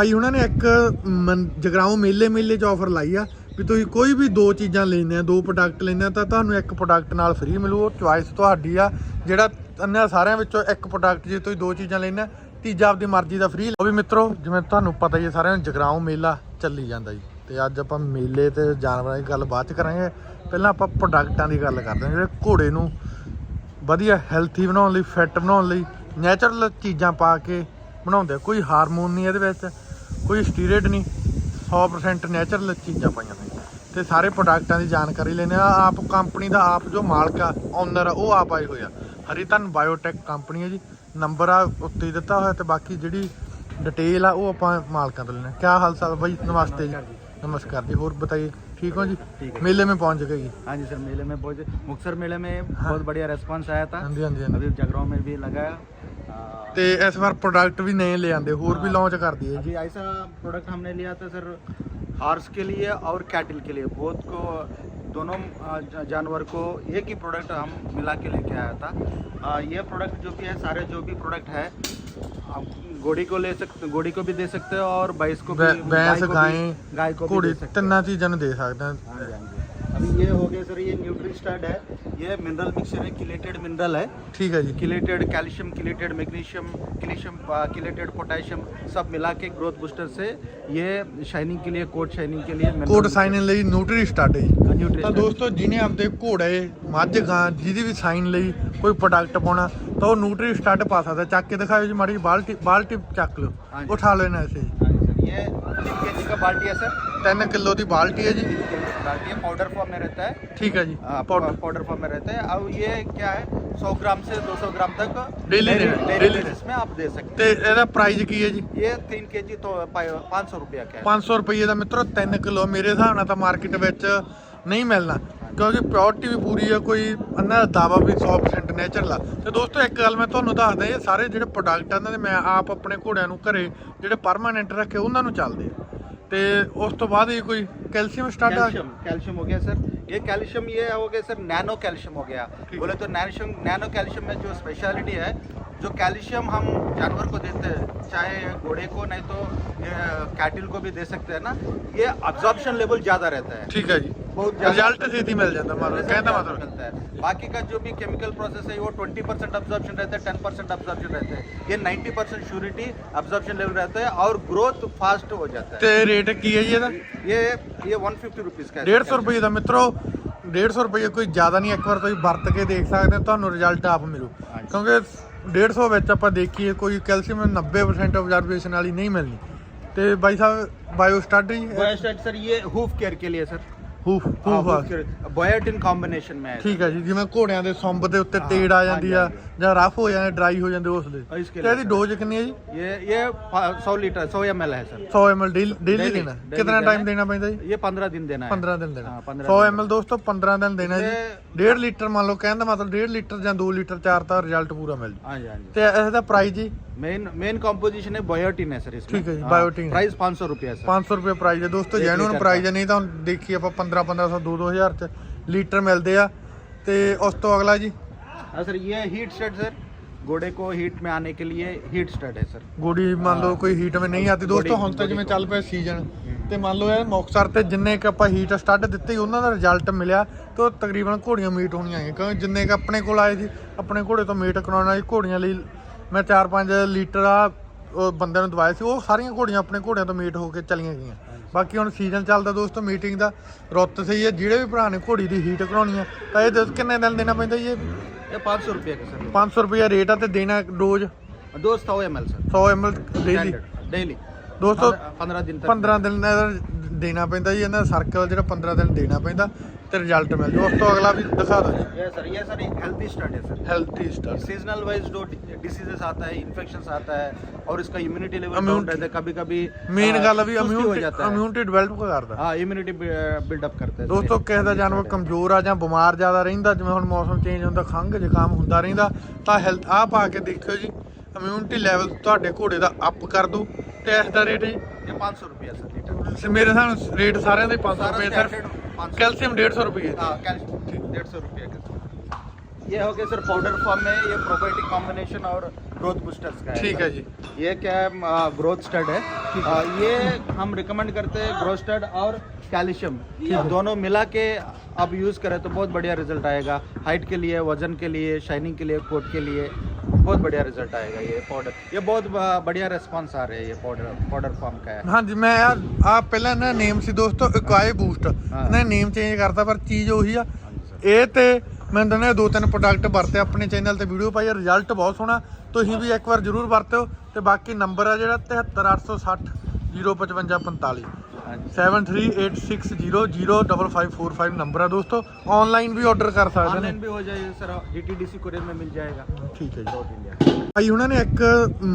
ਭਾਈ, ਉਹਨਾਂ ਨੇ ਇੱਕ ਮਨ- ਜਗਰਾਉਂ ਮੇਲੇ ਮੇਲੇ 'ਚ ਆਫਰ ਲਾਈ ਆ ਵੀ ਤੁਸੀਂ ਕੋਈ ਵੀ ਦੋ ਚੀਜ਼ਾਂ ਲੈਂਦੇ ਆ, ਦੋ ਪ੍ਰੋਡਕਟ ਲੈਂਦੇ ਆ, ਤਾਂ ਤੁਹਾਨੂੰ ਇੱਕ ਪ੍ਰੋਡਕਟ ਨਾਲ ਫ੍ਰੀ ਮਿਲੂ, ਉਹ ਚੁਆਇਸ ਤੁਹਾਡੀ ਆ, ਜਿਹੜਾ ਇਹਨਾਂ ਸਾਰਿਆਂ ਵਿੱਚੋਂ ਇੱਕ ਪ੍ਰੋਡਕਟ ਜੇ ਤੁਸੀਂ ਦੋ ਚੀਜ਼ਾਂ ਲੈਣਾ ਤੀਜਾ ਆਪਦੀ ਮਰਜ਼ੀ ਦਾ ਫ੍ਰੀ ਉਹ ਵੀ ਮਿੱਤਰੋ, ਜਿਵੇਂ ਤੁਹਾਨੂੰ ਪਤਾ ਹੀ ਹੈ ਸਾਰਿਆਂ ਨੂੰ ਜਗਰਾਉਂ ਮੇਲਾ ਚੱਲੀ ਜਾਂਦਾ ਜੀ। ਤੇ ਅੱਜ ਆਪਾਂ ਮੇਲੇ ਤੇ ਜਾਨਵਰਾਂ ਦੀ ਗੱਲ ਬਾਅਦ ਚ ਕਰਾਂਗੇ। ਪਹਿਲਾਂ ਆਪਾਂ ਪ੍ਰੋਡਕਟਾਂ ਦੀ ਗੱਲ ਕਰਦੇ ਹਾਂ, ਜਿਹੜੇ ਘੋੜੇ ਨੂੰ ਵਧੀਆ ਹੈਲਥੀ ਬਣਾਉਣ ਲਈ ਫਿੱਟ ਬਣਾਉਣ ਲਈ ਨੈਚੁਰਲ ਚੀਜ਼ਾਂ ਪਾ ਕੇ ਬਣਾਉਂਦੇ ਕੋਈ ਹਾਰਮੋਨ ਨਹੀਂ ਇਹਦੇ ਵਿੱਚ। ਕੋਈ ਸਟੀਰੋਇਡ ਨਹੀਂ 100% ਨੈਚੁਰਲ ਚੀਜ਼ਾਂ ਪਾਈਆਂ ਨੇ ਤੇ ਸਾਰੇ ਪ੍ਰੋਡਕਟਾਂ ਦੀ ਜਾਣਕਾਰੀ ਲੈਣੇ ਆ ਆਪ ਕੰਪਨੀ ਦਾ ਆਪ ਜੋ ਮਾਲਕ ਆ ਓਨਰ ਆ ਉਹ ਆਪ ਆਏ ਹੋਏ ਆ ਹਰੀਤਨ ਬਾਇਓਟੈਕ ਕੰਪਨੀ ਹੈ ਜੀ ਨੰਬਰ ਆ ਉੱਤੇ ਹੀ ਦਿੱਤਾ ਹੋਇਆ ਤੇ ਬਾਕੀ ਜਿਹੜੀ डिटेल है वो अपन मालका तो लेना क्या हाल चाल भाई नमस्ते जी नमस्कार जी और बताइए ठीक हो जी ठीक है। मेले में पहुंच गए जी हाँ जी सर मेले में बहुत मुक्तसर मेले में बहुत बढ़िया रेस्पॉन्स आया था हाँ जी हाँ जी हाँ जी अभी जगराव में भी लगाया आ, ਤੇ ਇਸ ਵਾਰ ਪ੍ਰੋਡਕਟ ਵੀ ਨਵੇਂ ਲੈ ਆਂਦੇ ਹੋਰ ਵੀ ਲਾਂਚ ਕਰ ਦਈਏ ਜੀ अभी ऐसा प्रोडक्ट हमने लिया था सर हॉर्स के लिए और कैटल के लिए बोथ को दोनों आ, ज- जानवर को एक ही प्रोडक्ट हम मिला के लेके आया था आ, ये प्रोडक्ट जो भी है सारे जो भी प्रोडक्ट है आप घोड़ी को ले सकते घोड़ी को भी दे सकते हो और भैंस को भी भै- भैंस गाय को गाय भी- गाय को भी ਘੋੜੀ दे सकते हो ਤਿੰਨਾਂ ਚੀਜ਼ਾਂ ਨੂੰ ਦੇ ਸਕਦੇ ਹਾਂ हाँ जी, हाँ जी। अभी ये हो गया सर ये न्यूट्री स्टार्ट है ये मिनरल मिक्सचर है किलेटेड मिनरल है ਠੀਕ ਹੈ ਜੀ chelated calcium chelated magnesium calcium chelated potassium सब मिला के ग्रोथ बूस्टर से ये शाइनिंग के लिए कोट शाइनिंग के लिए mineral ਕੋਡ mixture- ਸਾਈਨ ਲਈ ਨਿਊਟਰੀ ਸਟਾਰਟ ਹੈ ਜੀ हाँ, न्यूट्री ਤਾਂ स्टार्ट। ਦੋਸਤੋ ਜਿਹਨੇ ਆਪਦੇ ਘੋੜੇ ਮੱਝ ਗਾਂ ਜਿਹਦੀ ਵੀ ਸਾਈਨ ਲਈ ਕੋਈ ਪ੍ਰੋਡਕਟ ਪਾਉਣਾ ਤਾਂ ਉਹ ਨਿਊਟਰੀ ਸਟਾਰਟ ਪਾ ਸਕਦਾ ਚੱਕ ਕੇ ਦਿਖਾਓ ਜੀ ਮਾੜੀ ਜਿਹੀ ਬਾਲਟੀ ਬਾਲਟੀ ਚੱਕ ਲਓ ਹਾਂਜੀ। ਉਠਾ ਲਓ ਇਹਨਾਂ ਐਸੇ हाँ जी सर ये तीन के जी का बाल्टी है सर 3 ਕਿਲੋ ਦੀ ਬਾਲਟੀ ਹੈ ਜੀ तीन के जी की बाल्टी है पाउडर फॉर्म में रहता है ਠੀਕ ਹੈ ਜੀ हाँ, ਪਾਊਡਰ पाउडर फॉर्म में रहता है और ये क्या है 100 ग्राम से 200 ग्राम तक Daily देना है, डेली daily। बेसिस में आप दे सकते ਤੇ ਇਹਦਾ ਪ੍ਰਾਈਸ ਕੀ ਹੈ ਜੀ हैं ये तीन के जी तो पाँच सौ रुपया का है 500 ਰੁਪਏ ਦਾ ਮਿੱਤਰੋ 3 ਕਿਲੋ ਮੇਰੇ ਹਿਸਾਬ ਨਾਲ ਤਾਂ ਮਾਰਕੀਟ ਵਿੱਚ ਨਹੀਂ ਮਿਲਣਾ ਕਿਉਂਕਿ ਪਿਓਰਿਟੀ ਵੀ ਪੂਰੀ ਹੈ ਕੋਈ ਅੰਨਾ ਦਾਵਾ ਵੀ 100% ਨੇਚਰਲ ਆ ਤੇ ਦੋਸਤੋ ਇੱਕ ਗੱਲ ਮੈਂ ਤੁਹਾਨੂੰ ਦੱਸਦਾ ਇਹ ਸਾਰੇ ਜਿਹੜੇ ਪ੍ਰੋਡਕਟ ਆ ਇਹਨਾਂ ਦੇ ਮੈਂ ਆਪ ਆਪਣੇ ਘੋੜਿਆਂ ਨੂੰ ਘਰੇ ਜਿਹੜੇ ਪਰਮਾਨੈਂਟ ਰੱਖੇ ਉਹਨਾਂ ਨੂੰ ਚੱਲਦੇ ਆ ਤੇ ਉਸ ਤੋਂ ਬਾਅਦ ਇਹ ਕੋਈ ਕੈਲਸ਼ੀਅਮ ਸਟਾਰਟ ਆ कैल्शियम कैल्शियम हो गया सर ये कैल्शियम ये हो गया सर नैनो कैल्शियम हो गया ठीक बोले तो नैनो नैनो कैल्शियम में जो स्पेशलिटी है जो कैल्शियम हम जानवर को देते हैं चाहे घोड़े को नहीं तो कैटिल को भी दे सकते हैं ना ये अब्जॉर्प्शन लेवल ज़्यादा रहता है ਠੀਕ ਹੈ ਜੀ बहुत ज्यादा- ਰਿਜ਼ਲਟ ਛੇਤੀ ਮਿਲ ਜਾਂਦਾ ਮਤਲਬ ਕਹਿੰਦਾ ਮਤਲਬ मिलता है बाकी का जो भी केमिकल प्रोसेस है वो 20 परसेंट ऑब्जॉर्प्शन रहता है 10 परसेंट ऑब्जॉर्प्शन रहता है ये 90 परसेंट श्योरिटी ऑब्जॉर्प्शन लेवल रहता है और ग्रोथ फास्ट हो जाता है ਤੇ ਰੇਟ ਕੀ ਹੈ ਜੀ ਇਹਦਾ ये ये 150 रुपीज़ का है 150 ਰੁਪਏ ਦਾ ਮਿੱਤਰੋ 150 ਰੁਪਏ ਕੋਈ ਜ਼ਿਆਦਾ ਨਹੀਂ ਇੱਕ ਵਾਰ ਤੁਸੀਂ ਵਰਤ ਕੇ ਦੇਖ ਸਕਦੇ ਹੋ ਤੁਹਾਨੂੰ ਰਿਜ਼ਲਟ ਆਪ ਮਿਲੂ ਹਾਂਜੀ। ਕਿਉਂਕਿ 150 ਵਿੱਚ ਆਪਾਂ ਦੇਖੀਏ ਕੋਈ ਕੈਲਸ਼ੀਅਮ 90% ਆਬਜ਼ਰਵੇਸ਼ਨ ਵਾਲੀ ਨਹੀਂ ਮਿਲਣੀ ਤੇ ਬਾਈ ਸਾਹਿਬ ਬਾਇਓ ਸਟੱਡੀ बॉयस्टेट सर ये हूफ केयर के लिए सर ਹੂਫ ਹੂਫ ਆ बॉयटिन कॉम्बिनेशन में है ਠੀਕ ਹੈ ਜੀ ਜਿਵੇਂ ਘੋੜਿਆਂ ਦੇ ਸੁੰਬ ਦੇ ਉੱਤੇ ਤੇੜ ਆ ਜਾਂਦੀ ਆ ਜਾਂ ਰਫ ਹੋ ਜਾਂਦੇ ਡਰਾਈ ਹੋ ਜਾਂਦੇ ਉਸ ਦੇ और इसके ਤੇ ਇਹਦੀ लिए ਡੋਜ਼ ਕਿੰਨੀ ਹੈ ਜੀ ये ये सौ लीटर सौ एम है सर 100 ml ਡੇਲੀ Daily, ਦੇਣਾ daily ਕਿੰਨਾ देना ਟਾਈਮ है। ਦੇਣਾ ਪੈਂਦਾ ਜੀ ये पंद्रह दिन देना है 15 ਦਿਨ ਦੇਣਾ हाँ, 15 100 दिन। ml ਦੋਸਤੋ 15 ਦਿਨ ਦੇਣਾ ਜੀ ਤੇ- 1.5 ਲੀਟਰ ਮੰਨ ਲਓ ਕਹਿਣ ਦਾ ਮਤਲਬ 1.5 ਲੀਟਰ ਜਾਂ 2 ਲੀਟਰ ਚਾਰ ਤਾਂ ਰਿਜ਼ਲਟ ਪੂਰਾ ਮਿਲ ਜੂ हाँ जी हाँ जी ਤੇ ਇਹਦਾ ਪ੍ਰਾਈਸ ਜੀ मेन मेन कॉम्पोजिशन है बॉयोटिन है सर इसमें ठीक है जी, हाँ, biotin है। प्राइस पाँच सौ रुपया सर 500 ਰੁਪਏ ਪ੍ਰਾਈਸ ਹੈ ਦੋਸਤੋ ਇੱਕ ਜੈਨੂਨ ਲੀਟਰ ਪ੍ਰਾਈਸ ਹੈ ਨਹੀਂ ਤਾਂ ਹੁਣ ਦੇਖੀ ਆਪਾਂ 15 1500 2 2000 ਚ ਲੀਟਰ ਮਿਲਦੇ ਆ ਤੇ ਉਸ ਤੋਂ ਅਗਲਾ ਜੀ हाँ सर ये हीट स्टड सर घोड़े को हीट में आने के लिए हीट स्टड है सर ਗੋੜੀ ਮੰਨ ਲਓ ਕੋਈ ਹੀਟ ਵਿੱਚ ਨਹੀਂ ਆਤੀ ਦੋਸਤੋ ਗੋੜੀ- ਹੁਣ ਤਾਂ ਜਿਵੇਂ ਗੋੜੀ ਚੱਲ ਪਿਆ ਸੀਜ਼ਨ ਤੇ ਮੰਨ ਲਓ ਇਹ ਮੁਕਸਰ ਤੇ ਜਿੰਨੇ ਕ ਆਪਾਂ ਹੀਟ ਸਟੱਡ ਦਿੱਤੇ ਉਹਨਾਂ ਦਾ ਰਿਜ਼ਲਟ ਮਿਲਿਆ ਤੇ ਤਕਰੀਬਨ ਘੋੜੀਆਂ ਮੀਟ ਹੋਣੀਆਂ ਹੈ ਕਿਉਂਕਿ ਜਿੰਨੇ ਕ ਆਪਣੇ ਕੋਲ ਆਏ ਸੀ ਆਪਣੇ ਘੋੜੇ ਤੋਂ ਮੀਟ ਕਰਾਉਣਾ ਸੀ ਘੋੜੀਆਂ ਲਈ ਮੈਂ 4-5 ਲੀਟਰ ਆ ਬੰਦਿਆਂ ਨੂੰ ਦਵਾਇਆ ਸੀ ਉਹ ਸਾਰੀਆਂ ਘੋੜੀਆਂ ਆਪਣੇ ਘੋੜਿਆਂ ਤੋਂ ਮੀਟ ਹੋ ਕੇ ਚਲੀਆਂ ਗਈਆਂ। ਬਾਕੀ ਹੁਣ ਸੀਜ਼ਨ ਚੱਲਦਾ ਦੋਸਤੋ ਮੀਟਿੰਗ ਦਾ ਰੁੱਤ ਸਹੀ ਹੈ ਜਿਹੜੇ ਵੀ ਭਰਾ ਨੇ ਘੋੜੀ ਦੀ ਹੀਟ ਕਰਾਉਣੀ ਹੈ ਤਾਂ ਇਹ ਦੱਸ ਕਿੰਨੇ ਦਿਨ ਦੇਣਾ ਪੈਂਦਾ ਜੀ ਇਹ? 500 ਰੁਪਏ ਸਰ 500 ਰੁਪਏ ਰੇਟ ਆ ਤੇ ਦੇਣਾ dose. Dose 100 ml sir. 100 ml daily daily ਦੋਸਤੋ पंद्रह दिन तक 15 ਦਿਨ ਦਾ ਇਹਦਾ ਦੇਣਾ ਪੈਂਦਾ ਜੀ ਇਹਨਾਂ ਸਰਕਲ ਜਿਹੜਾ 15 ਦਿਨ ਦੇਣਾ ਪੈਂਦਾ ਤੇ ਰਿਜ਼ਲਟ ਮਿਲ ਜੂ ਉਸ ਤੋਂ ਅਗਲਾ ਵੀ ਦਿਖਾ ਦਿਓ ਜੀ ये सर ये सर हेल्थी स्टड है sir healthy star seasonal wise जो डिसीजेस आता है इन्फेक्शन आता है और इसका इम्यूनिटी लेवल Immunity- डाउन रहता है कभी कभी ਮੇਨ ਗੱਲ ਆ ਵੀ हो ਇਮਿਊਨਿਟੀ जाता है ਇਮਿਊਨਿਟੀ ਡਿਵੈਲਪ ਕਰਦਾ हाँ इम्यूनिटी बिल्डअप करता है सर ਦੋਸਤੋ ये। ਕਿਸੇ ਦਾ ਜਾਨਵਰ ਕਮਜ਼ੋਰ ਆ ਜਾਂ ਬਿਮਾਰ ਜ਼ਿਆਦਾ ਰਹਿੰਦਾ ਜਿਵੇਂ ਹੁਣ ਮੌਸਮ ਚੇਂਜ ਹੁੰਦਾ ਖੰਘ ਜ਼ੁਕਾਮ ਹੁੰਦਾ ਰਹਿੰਦਾ ਤਾਂ ਹੈਲਥ ਆ ਪਾ ਕੇ ਦੇਖਿਓ ਜੀ ਇਮਿਊਨਿਟੀ ਲੈਵਲ ਤੁਹਾਡੇ ਘੋੜੇ ਦਾ ਅਪ ਕਰ ਦੂ ਤੇ ਇਸ ਦਾ ਰੇਟ ਜੀ ये पाँच सौ रुपया सर लीटर ਸ- ਮੇਰੇ ਹਿਸਾਬ ਨਾਲ ਰੇਟ ਸਾਰਿਆਂ ਦੇ 500 सारा ਰੁਪਏ standard ਸਿਰਫ 500 ਕੈਲਸ਼ੀਅਮ 150 ਰੁਪਏ हाँ कैल्शियम डेढ़ सौ रुपये का ये हो गया सर पाउडर फॉर्म में ये प्रोबायोटिक कॉम्बिनेशन और ग्रोथ बूस्टर्स का है ठीक है जी ये क्या है ग्रोथ स्टड है आ, ये हम रिकमेंड करते हैं ग्रोथ स्टड और कैल्शियम दोनों मिला के आप यूज़ करें तो बहुत बढ़िया रिजल्ट आएगा हाइट के लिए वजन के लिए शाइनिंग के लिए कोट के लिए बहुत बढ़िया रिजल्ट आएगा ये पाउडर ये बहुत ब- बढ़िया रिस्पॉन्स आ रहे हैं ये पाउडर पाउडर फॉर्म का है ਹਾਂਜੀ ਮੈਂ ਯਾਰ ਆ ਪਹਿਲਾਂ ਨਾ ਨੇਮ ਸੀ ਦੋਸਤੋ ਇਕਵਾਈ ਬੂਸਟ ਹਾਂ। ਇਹਨੇ ਨੇਮ ਚੇਂਜ ਕਰਤਾ ਪਰ ਚੀਜ਼ ਉਹੀ ਆ हाँ जी सर ਇਹ ਤੇ ਮੈਂ ਦਨੇ ਦੋ ਤਿੰਨ ਪ੍ਰੋਡਕਟ ਵਰਤੇ ਆਪਣੇ ਚੈਨਲ ਤੇ ਵੀਡੀਓ ਪਾਈ ਰਿਜ਼ਲਟ ਬਹੁਤ ਸੋਹਣਾ ਤੁਸੀਂ ਵੀ ਇੱਕ ਵਾਰ ਜਰੂਰ ਵਰਤਿਓ ਤੇ ਬਾਕੀ ਨੰਬਰ ਆ ਜਿਹੜਾ 73860 05545 हाँ जी 7386005545 ਨੰਬਰ ਆ ਦੋਸਤੋ ਆਨਲਾਈਨ ਵੀ ਆਰਡਰ ਕਰ ਸਕਦੇ ਨੇ ऑनलाइन भी हो जाएगा सर डीटीडीसी कुरियर में मिल जाएगा ਠੀਕ ਹੈ ਜੀ साउथ इंडिया ਭਾਈ ਉਹਨਾਂ ਨੇ ਇੱਕ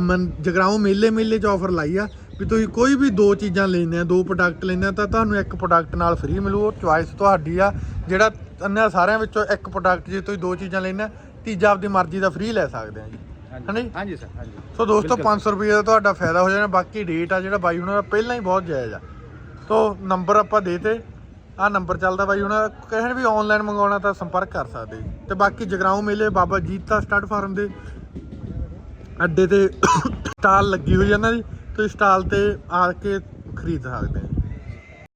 ਮਨ- ਜਗਰਾਉਂ ਮੇਲੇ ਮੇਲੇ 'ਚ ਆਫਰ ਲਾਈ ਆ ਵੀ ਤੁਸੀਂ ਕੋਈ ਵੀ ਦੋ ਚੀਜ਼ਾਂ ਲੈਂਦੇ ਆ ਦੋ ਪ੍ਰੋਡਕਟ ਲੈਂਦੇ ਆ ਤਾਂ ਤੁਹਾਨੂੰ ਇੱਕ ਪ੍ਰੋਡਕਟ ਨਾਲ ਫ੍ਰੀ ਮਿਲੂ ਉਹ ਚੁਆਇਸ ਤੁਹਾਡੀ ਆ ਜਿਹੜਾ ਅੰਨਿਆ ਸਾਰਿਆਂ ਵਿੱਚੋਂ ਇੱਕ ਪ੍ਰੋਡਕਟ ਜੇ ਤੁਸੀਂ ਦੋ ਚੀਜ਼ਾਂ ਲੈਂਦੇ ਆ ਤੀਜਾ ਆਪਦੀ ਮਰਜ਼ੀ ਦਾ ਫ੍ਰੀ ਲੈ ਸਕਦੇ ਆ ਜੀ हाँ है ना जी जी? हाँ जी सर हाँ जी ਸੋ ਦੋਸਤੋ ਬਿਲਕੁਲ। 500 ਰੁਪਏ ਦਾ ਤੁਹਾਡਾ ਫਾਇਦਾ ਹੋ ਜਾਣਾ ਬਾਕੀ ਰੇਟ ਆ ਜਿਹੜਾ ਬਾਈ ਉਹਨਾਂ ਦਾ ਪਹਿਲਾਂ ਹੀ ਬਹੁਤ ਜਾਇਜ਼ ਆ ਸੋ ਨੰਬਰ ਆਪਾਂ ਦੇਤੇ ਆ ਨੰਬਰ ਚੱਲਦਾ ਬਾਈ ਉਹਨਾਂ ਦਾ ਕਿਸੇ ਨੇ ਵੀ ਆਨਲਾਈਨ ਮੰਗਾਉਣਾ ਤਾਂ ਸੰਪਰਕ ਕਰ ਸਕਦੇ। ਜੀ ਤੇ ਬਾਕੀ ਜਗਰਾਉਂ ਮੇਲੇ, ਬਾਬਾ ਜੀਤਾ ਸਟੱਡ ਫਾਰਮ ਦੇ ਅੱਡੇ ਤੇ ਸਟਾਲ ਲੱਗੀ ਹੋਈ ਹੈ ਇਹਨਾਂ ਦੀ। ਤੁਸੀਂ ਸਟਾਲ ਤੇ ਆ ਕੇ ਖਰੀਦ ਸਕਦੇ ਆ।